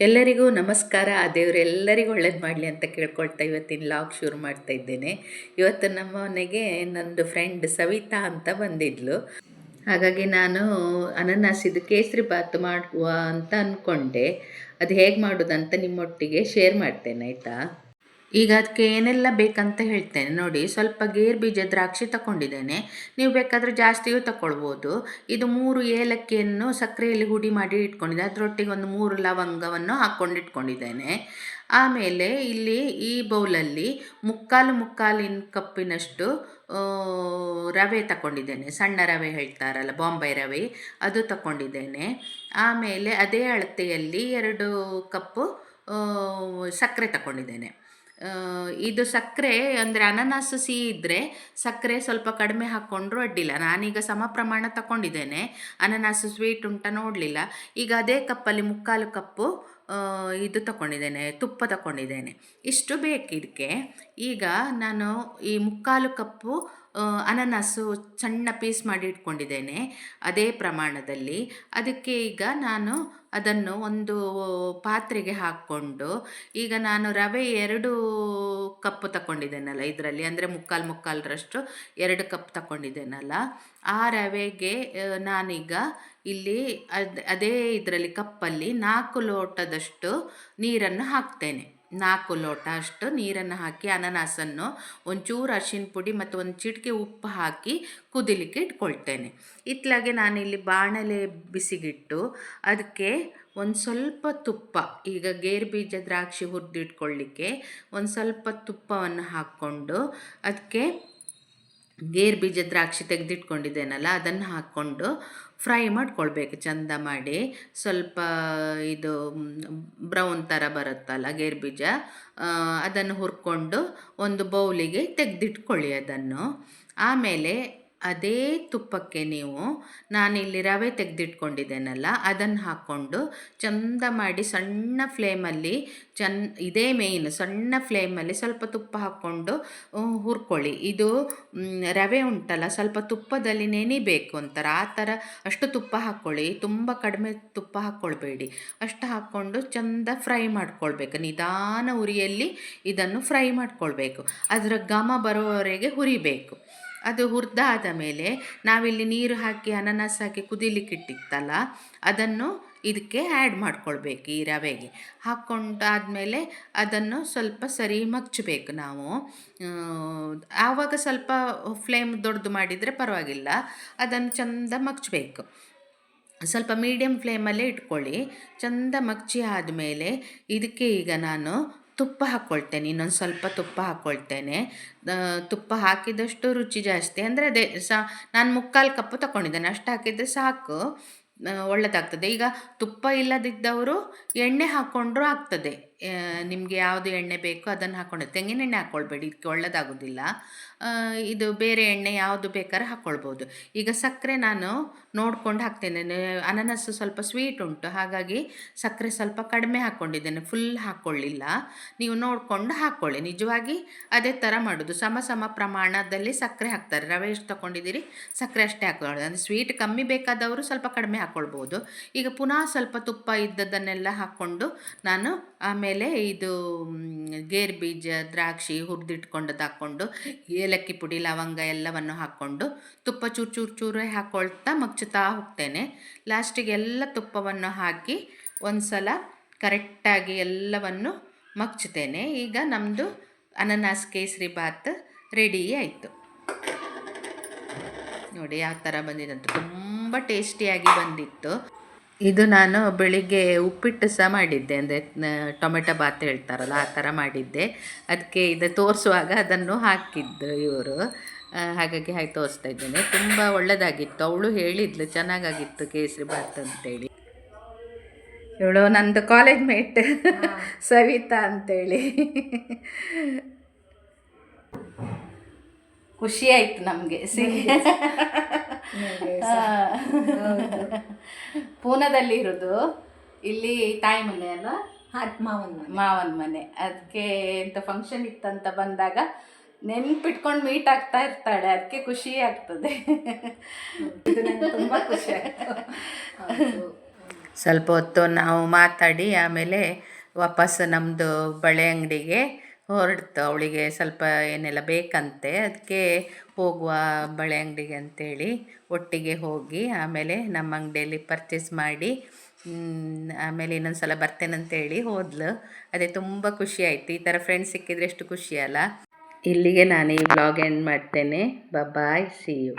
ಎಲ್ಲರಿಗೂ ನಮಸ್ಕಾರ. ಆ ದೇವರು ಎಲ್ಲರಿಗೂ ಒಳ್ಳೇದು ಮಾಡಲಿ ಅಂತ ಕೇಳ್ಕೊಳ್ತಾ ಇವತ್ತಿನ ಲಾಗ್ ಶುರು ಮಾಡ್ತಾ ಇದ್ದೇನೆ. ಇವತ್ತು ನಮ್ಮ ಮನೆಗೆ ನಂದು ಫ್ರೆಂಡ್ ಸವಿತಾ ಅಂತ ಬಂದಿದ್ಲು. ಹಾಗಾಗಿ ನಾನು ಅನನಾಸಿದು ಕೇಸರಿ ಬಾತ್ ಮಾಡುವ ಅಂತ ಅಂದ್ಕೊಂಡೆ ಅದು ಹೇಗೆ ಮಾಡೋದಂತ ನಿಮ್ಮೊಟ್ಟಿಗೆ ಶೇರ್ ಮಾಡ್ತೇನೆ, ಆಯಿತಾ? ಈಗ ಅದಕ್ಕೆ ಏನೆಲ್ಲ ಬೇಕಂತ ಹೇಳ್ತೇನೆ. ನೋಡಿ, ಸ್ವಲ್ಪ ಗೇರ್ ಬೀಜ, ದ್ರಾಕ್ಷಿ ತಗೊಂಡಿದ್ದೇನೆ ನೀವು ಬೇಕಾದರೆ ಜಾಸ್ತಿಯೂ ತಗೊಳ್ಬೋದು ಇದು ಮೂರು ಏಲಕ್ಕಿಯನ್ನು ಸಕ್ಕರೆಯಲ್ಲಿ ಹುಡಿ ಮಾಡಿ ಇಟ್ಕೊಂಡಿದ್ದೆ. ಅದರೊಟ್ಟಿಗೆ ಒಂದು ಮೂರು ಲವಂಗವನ್ನು ಹಾಕ್ಕೊಂಡು ಇಟ್ಕೊಂಡಿದ್ದೇನೆ. ಆಮೇಲೆ ಇಲ್ಲಿ ಈ ಬೌಲಲ್ಲಿ ಮುಕ್ಕಾಲು ಮುಕ್ಕಾಲಿನ ಕಪ್ಪಿನಷ್ಟು ರವೆ ತಗೊಂಡಿದ್ದೇನೆ ಸಣ್ಣ ರವೆ ಹೇಳ್ತಾರಲ್ಲ, ಬಾಂಬೆ ರವೆ, ಅದು ತಗೊಂಡಿದ್ದೇನೆ ಆಮೇಲೆ ಅದೇ ಅಳತೆಯಲ್ಲಿ ಎರಡು ಕಪ್ಪು ಸಕ್ಕರೆ ತಗೊಂಡಿದ್ದೇನೆ ಇದು ಸಕ್ಕರೆ ಅಂದರೆ ಅನನಾಸು ಸಿಹಿ ಇದ್ದರೆ ಸಕ್ಕರೆ ಸ್ವಲ್ಪ ಕಡಿಮೆ ಹಾಕ್ಕೊಂಡ್ರೂ ಅಡ್ಡಿಲ್ಲ. ನಾನೀಗ ಸಮ ಪ್ರಮಾಣ ತಗೊಂಡಿದ್ದೇನೆ ಅನನಾಸು ಸ್ವೀಟ್ ಉಂಟ ನೋಡಲಿಲ್ಲ. ಈಗ ಅದೇ ಕಪ್ಪಲ್ಲಿ ಮುಕ್ಕಾಲು ಕಪ್ಪು ಇದು ತಗೊಂಡಿದ್ದೇನೆ ತುಪ್ಪ ತಗೊಂಡಿದ್ದೇನೆ ಇಷ್ಟು ಬೇಕಿದಕ್ಕೆ ಈಗ ನಾನು ಈ ಮುಕ್ಕಾಲು ಕಪ್ಪು ಆ, ಅನನಾಸು ಸಣ್ಣ ಪೀಸ್ ಮಾಡಿ ಇಟ್ಕೊಂಡಿದ್ದೇನೆ ಅದೇ ಪ್ರಮಾಣದಲ್ಲಿ. ಅದಕ್ಕೆ ಈಗ ನಾನು ಅದನ್ನು ಒಂದು ಪಾತ್ರೆಗೆ ಹಾಕ್ಕೊಂಡು ಈಗ ನಾನು ರವೆ ಎರಡು ಕಪ್ ತಗೊಂಡಿದ್ದೇನಲ್ಲ ಇದರಲ್ಲಿ ಅಂದರೆ ಮುಕ್ಕಾಲು ಮುಕ್ಕಾಲರಷ್ಟು ಎರಡು ಕಪ್ ತಗೊಂಡಿದ್ದೇನಲ್ಲ ಆ ರವೆಗೆ ನಾನೀಗ ಇಲ್ಲಿ ಅದ್ ಅದೇ ಇದರಲ್ಲಿ ಕಪ್ಪಲ್ಲಿ ನಾಲ್ಕು ಲೋಟದಷ್ಟು ನೀರನ್ನು ಹಾಕ್ತೇನೆ. ನಾಲ್ಕು ಲೋಟ ಅಷ್ಟು ನೀರನ್ನು ಹಾಕಿ, ಅನನಾಸನ್ನು ಒಂಚೂರು ಅರಿಶಿನ ಪುಡಿ ಮತ್ತು ಒಂದು ಚಿಟಿಕೆ ಉಪ್ಪು ಹಾಕಿ ಕುದಿಲಿಕ್ಕೆ ಇಟ್ಕೊಳ್ತೇನೆ. ಇತ್ಲಾಗೆ ನಾನಿಲ್ಲಿ ಬಾಣಲೆ ಬಿಸಿಗಿಟ್ಟು, ಅದಕ್ಕೆ ಒಂದು ಸ್ವಲ್ಪ ತುಪ್ಪ, ಈಗ ಗೇರು ಬೀಜ ದ್ರಾಕ್ಷಿ ಹುರಿದಿಟ್ಕೊಳ್ಳಿಕ್ಕೆ ಒಂದು ಸ್ವಲ್ಪ ತುಪ್ಪವನ್ನು ಹಾಕ್ಕೊಂಡು, ಅದಕ್ಕೆ ಗೇರು ಬೀಜ ದ್ರಾಕ್ಷಿ ತೆಗೆದಿಟ್ಕೊಂಡಿದ್ದೇನಲ್ಲ, ಅದನ್ನು ಹಾಕ್ಕೊಂಡು ಫ್ರೈ ಮಾಡ್ಕೊಳ್ಬೇಕು, ಚಂದ ಮಾಡಿ. ಸ್ವಲ್ಪ ಇದು, ಬ್ರೌನ್ ಥರ ಬರುತ್ತಲ್ಲ ಗೇರ್ಬೀಜ ಅದನ್ನು ಹುರ್ಕೊಂಡು ಒಂದು ಬೌಲಿಗೆ ತೆಗೆದಿಟ್ಕೊಳ್ಳಿ ಅದನ್ನು. ಆಮೇಲೆ ಅದೇ ತುಪ್ಪಕ್ಕೆ ನೀವು ನಾನಿಲ್ಲಿ ರವೆ ತೆಗೆದಿಟ್ಕೊಂಡಿದ್ದೇನಲ್ಲ, ಅದನ್ನು ಹಾಕ್ಕೊಂಡು ಚಂದ ಮಾಡಿ ಸಣ್ಣ ಫ್ಲೇಮಲ್ಲಿ ಚನ್, ಇದೇ ಮೇಯ್ನ್ ಸಣ್ಣ ಫ್ಲೇಮಲ್ಲಿ ಸ್ವಲ್ಪ ತುಪ್ಪ ಹಾಕ್ಕೊಂಡು ಹುರ್ಕೊಳ್ಳಿ. ಇದು ರವೆ ಉಂಟಲ್ಲ, ಸ್ವಲ್ಪ ತುಪ್ಪದಲ್ಲಿ ನೆನಿಬೇಕು ಅಂತಾರೆ. ಆ ಥರ ಅಷ್ಟು ತುಪ್ಪ ಹಾಕ್ಕೊಳ್ಳಿ. ತುಂಬ ಕಡಿಮೆ ತುಪ್ಪ ಹಾಕ್ಕೊಳ್ಬೇಡಿ. ಅಷ್ಟು ಹಾಕ್ಕೊಂಡು ಚಂದ ಫ್ರೈ ಮಾಡ್ಕೊಳ್ಬೇಕು. ನಿಧಾನ ಉರಿಯಲ್ಲಿ ಇದನ್ನು ಫ್ರೈ ಮಾಡ್ಕೊಳ್ಬೇಕು. ಅದರ ಘಮ ಬರೋವರೆಗೆ ಹುರಿಬೇಕು. ಅದು ಹುರ್ದಾದ ಮೇಲೆ ನಾವಿಲ್ಲಿ ನೀರು ಹಾಕಿ ಅನನಾಸ್ ಹಾಕಿ ಕುದಿಲಿಕ್ಕೆ ಇಟ್ಟಿತ್ತಲ್ಲ ಅದನ್ನು ಇದಕ್ಕೆ ಆ್ಯಡ್ ಮಾಡ್ಕೊಳ್ಬೇಕು ಈ ರವೆಗೆ. ಹಾಕ್ಕೊಂಡಾದಮೇಲೆ ಅದನ್ನು ಸ್ವಲ್ಪ ಸರಿ ಮಗ್ಚಬೇಕು ನಾವು. ಆವಾಗ ಸ್ವಲ್ಪ ಫ್ಲೇಮ್ ದೊಡ್ಡದು ಮಾಡಿದರೆ ಪರವಾಗಿಲ್ಲ, ಅದನ್ನು ಚಂದ ಮಗ್ಚಬೇಕು ಸ್ವಲ್ಪ ಮೀಡಿಯಮ್ ಫ್ಲೇಮಲ್ಲೇ ಇಟ್ಕೊಳ್ಳಿ. ಚಂದ ಮಗ್ಚಿ ಆದಮೇಲೆ ಇದಕ್ಕೆ ಈಗ ನಾನು ತುಪ್ಪ ಹಾಕ್ಕೊಳ್ತೇನೆ ಇನ್ನೊಂದು ಸ್ವಲ್ಪ ತುಪ್ಪ ಹಾಕ್ಕೊಳ್ತೇನೆ ತುಪ್ಪ ಹಾಕಿದಷ್ಟು ರುಚಿ ಜಾಸ್ತಿ. ಅಂದರೆ ಅದೇ, ಸಾ, ನಾನು ಮುಕ್ಕಾಲು ಕಪ್ಪು ತಗೊಂಡಿದ್ದೇನೆ ಅಷ್ಟು ಹಾಕಿದರೆ ಸಾಕು. ಒಳ್ಳೆದಾಗ್ತದೆ. ಈಗ ತುಪ್ಪ ಇಲ್ಲದಿದ್ದವರು ಎಣ್ಣೆ ಹಾಕ್ಕೊಂಡ್ರೂ ಆಗ್ತದೆ. ನಿಮಗೆ ಯಾವುದು ಎಣ್ಣೆ ಬೇಕೋ ಅದನ್ನು ಹಾಕ್ಕೊಂಡು ತೆಂಗಿನ ಎಣ್ಣೆ ಹಾಕ್ಕೊಳ್ಬೇಡಿ ಇದಕ್ಕೆ ಒಳ್ಳೆಯದಾಗೋದಿಲ್ಲ ಇದು ಬೇರೆ ಎಣ್ಣೆ ಯಾವುದು ಬೇಕಾದ್ರೆ ಹಾಕ್ಕೊಳ್ಬೋದು ಈಗ ಸಕ್ಕರೆ ನಾನು ನೋಡ್ಕೊಂಡು ಹಾಕ್ತೇನೆ. ಅನನಸ್ಸು ಸ್ವಲ್ಪ ಸ್ವೀಟ್ ಉಂಟು, ಹಾಗಾಗಿ ಸಕ್ಕರೆ ಸ್ವಲ್ಪ ಕಡಿಮೆ ಹಾಕ್ಕೊಂಡಿದ್ದೇನೆ ಫುಲ್ ಹಾಕ್ಕೊಳ್ಳಿಲ್ಲ ನೀವು ನೋಡಿಕೊಂಡು ಹಾಕ್ಕೊಳ್ಳಿ ನಿಜವಾಗಿ ಅದೇ ಥರ ಮಾಡೋದು. ಸಮ ಸಮ ಪ್ರಮಾಣದಲ್ಲಿ ಸಕ್ಕರೆ ಹಾಕ್ತಾರೆ. ರವೆ ಎಷ್ಟು ತೊಗೊಂಡಿದ್ದೀರಿ ಸಕ್ಕರೆ ಅಷ್ಟೇ ಹಾಕೊಳ್ಳೋದು. ಅಂದರೆ ಸ್ವೀಟ್ ಕಮ್ಮಿ ಬೇಕಾದವರು ಸ್ವಲ್ಪ ಕಡಿಮೆ ಹಾಕ್ಕೊಳ್ಬೋದು ಈಗ ಪುನಃ ಸ್ವಲ್ಪ ತುಪ್ಪ ಇದ್ದದನ್ನೆಲ್ಲ ಹಾಕ್ಕೊಂಡು ನಾನು ಆಮೇಲೆ ಇದು ಗೇರ್ ಗೇರು ಬೀಜ, ದ್ರಾಕ್ಷಿ ಹುರಿದಿಟ್ಕೊಂಡದ್ದು ಹಾಕ್ಕೊಂಡು, ಏಲಕ್ಕಿ ಪುಡಿ, ಲವಂಗ ಎಲ್ಲವನ್ನು ಹಾಕ್ಕೊಂಡು ತುಪ್ಪ ಚೂರು ಚೂರು ಚೂರೇ ಹಾಕ್ಕೊಳ್ತಾ ಮಗ್ಚುತ್ತಾ ಹೋಗ್ತೇನೆ. ಲಾಸ್ಟಿಗೆ ಎಲ್ಲ ತುಪ್ಪವನ್ನು ಹಾಕಿ ಒಂದು ಸಲ ಕರೆಕ್ಟಾಗಿ ಎಲ್ಲವನ್ನು ಮಗ್ಚುತ್ತೇನೆ. ಈಗ ನಮ್ಮದು ಅನನಾಸ್ ಕೇಸರಿ ಬಾತ್ ರೆಡಿ ಆಯಿತು. ನೋಡಿ ಯಾವ ಥರ ಬಂದಿದೆ ಅಂತ ತುಂಬ ಟೇಸ್ಟಿಯಾಗಿ ಬಂದಿತ್ತು. ಇದು ನಾನು ಬೆಳಿಗ್ಗೆ ಉಪ್ಪಿಟ್ಟು ಸಹ ಮಾಡಿದ್ದೆ. ಅಂದರೆ ಟೊಮೆಟೊ ಬಾತ್ ಹೇಳ್ತಾರಲ್ಲ ಆ ಥರ ಮಾಡಿದ್ದೆ. ಅದಕ್ಕೆ ಇದು ತೋರಿಸುವಾಗ ಅದನ್ನು ಹಾಕಿದ್ದು ಇವರು. ಹಾಗಾಗಿ ಹಾಗೆ ತೋರಿಸ್ತಾ ಇದ್ದೇನೆ. ತುಂಬ ಒಳ್ಳೆಯದಾಗಿತ್ತು ಅವಳು ಹೇಳಿದ್ಲು ಚೆನ್ನಾಗಾಗಿತ್ತು ಕೇಸರಿ ಬಾತ್ ಅಂತೇಳಿ. ಇವಳು ನಂದು ಕಾಲೇಜ್ ಮೇಟ್ ಸವಿತಾ ಅಂತೇಳಿ. ಖುಷಿ ಆಯ್ತು ನಮಗೆ. ಪೂನಾದಲ್ಲಿ ಇರೋದು. ಇಲ್ಲಿ ತಾಯಿ ಮನೆ ಅಲ್ಲ ಮಾವನ್ನ ಮಾವನ ಮನೆ. ಅದಕ್ಕೆ ಎಂತ ಫಂಕ್ಷನ್ ಇತ್ತಂತ ಬಂದಾಗ ನೆನ್ಪಿಟ್ಕೊಂಡು ಮೀಟ್ ಆಗ್ತಾ ಇರ್ತಾಳೆ. ಅದಕ್ಕೆ ಖುಷಿ ಆಗ್ತದೆ. ತುಂಬಾ ಖುಷಿ ಆಗ್ತದೆ ಸ್ವಲ್ಪ ಹೊತ್ತು ನಾವು ಮಾತಾಡಿ ಆಮೇಲೆ ವಾಪಸ್ ನಮ್ಮದು ಬಳೆ ಅಂಗಡಿಗೆ ಹೊರಡ್ತು, ಅವಳಿಗೆ ಸ್ವಲ್ಪ ಏನೆಲ್ಲ ಬೇಕಂತೆ, ಅದಕ್ಕೆ ಹೋಗುವ ಬಳೆ ಅಂಗಡಿಗೆ ಅಂತೇಳಿ ಒಟ್ಟಿಗೆ ಹೋಗಿ ಆಮೇಲೆ ನಮ್ಮ ಅಂಗಡಿಯಲ್ಲಿ ಪರ್ಚೇಸ್ ಮಾಡಿ ಆಮೇಲೆ ಇನ್ನೊಂದು ಸಲ ಬರ್ತೇನಂತೇಳಿ ಹೋದ್ಲು. ಅದೇ ತುಂಬ ಖುಷಿ ಆಯಿತು. ಈ ಥರ ಫ್ರೆಂಡ್ಸ್ ಸಿಕ್ಕಿದ್ರೆ ಎಷ್ಟು ಖುಷಿ ಅಲ್ಲ. ಇಲ್ಲಿಗೆ ನಾನು ಈ ಬ್ಲಾಗ್ ಎಂಡ್ ಮಾಡ್ತೇನೆ. Bye see you